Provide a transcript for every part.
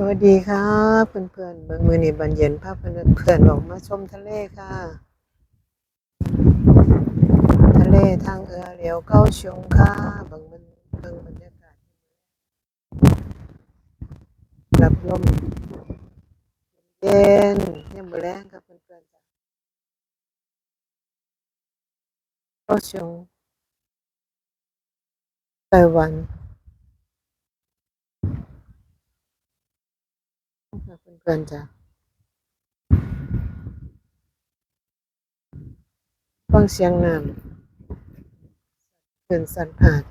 สวัสดีค่ะเพื่อนเพื่อนๆเบิ่งมือนี้บันเย็นภาพเพื่อนเพื่อนๆออกมาชมทะเลค่ะ ทะเลทางเอือเหลียวเก้าชงค่ะเบิ่งมันเบิ่งบรรยากาศรับลมเย็นยังบ่แรงครับเพื่อนเพื่อนๆเก้าชงไต้หวัน ครันจ้ะฟังเสียงน้ำเขื่อนสันหาด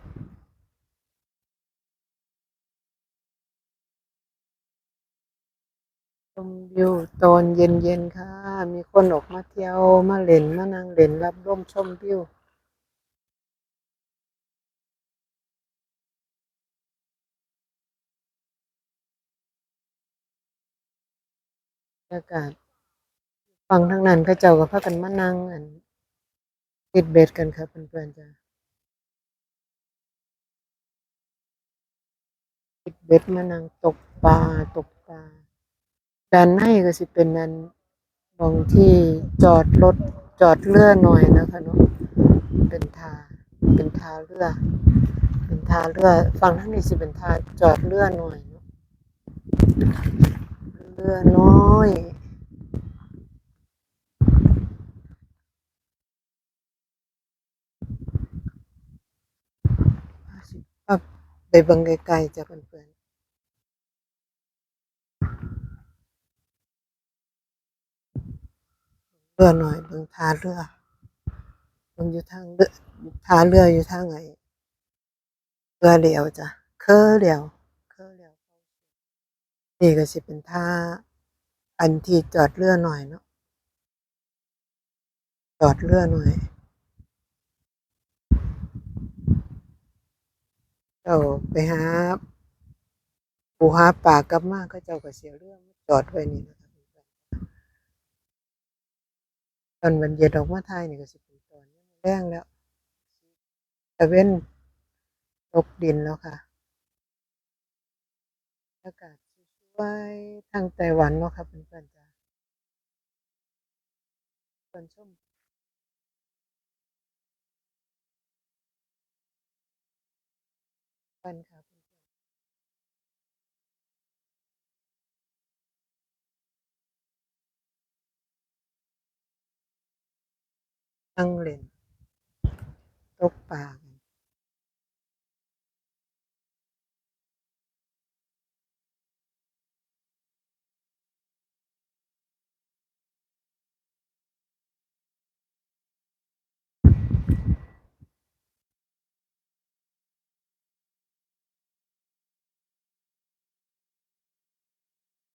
ชมวิวตอนเย็นๆค่ะ มีคนออกมาเที่ยวมาเล่น มานั่งเล่นรับร่มชมวิว บรรยากาศฟังทางนั้นเขาเจ้าก็พากันมานั่งอันติดเบ็ดกันค่ะเพื่อนๆจ้ะติดเบ็ดมานั่งตกปลาตกปลาด้านในก็สิเป็นนั้นมองที่จอดรถจอดเรือหน่อยนะคะเนาะเป็นทาเป็นทาเรือเป็นทาเรือฝั่งทางนี้สิเป็นทาจอดเรือหน่อยเนาะ เรือน้อยอะไปบิ่งไกลๆจ้ะเพื่อนๆเรือหน่อยเบิ่งทาเรือเบิ่งอยู่ทางเรือทาเรืออยู่ทางไหนเรือเหลียวจ้ะเคอเหลียวเคอเหลียว นี่ก็สิเป็นท่าอันที่จอดเรือหน่อยเนาะจอดเรือหน่อยเจ้าไปหาปูหาปากลับมาก็เจ้าก็เสียเรื่องจอดไว้นี่นะครับตอนมันเย็นออกมาทยนี่ก็สิเป็นตอนแรงแล้วตะเว้นตกดินแล้วค่ะอากาศ สวยทางไต้หวันเนาะครับเพื่อนๆจ้าเพื่อนชมกันค่ะตั้งเล่นตกปลาก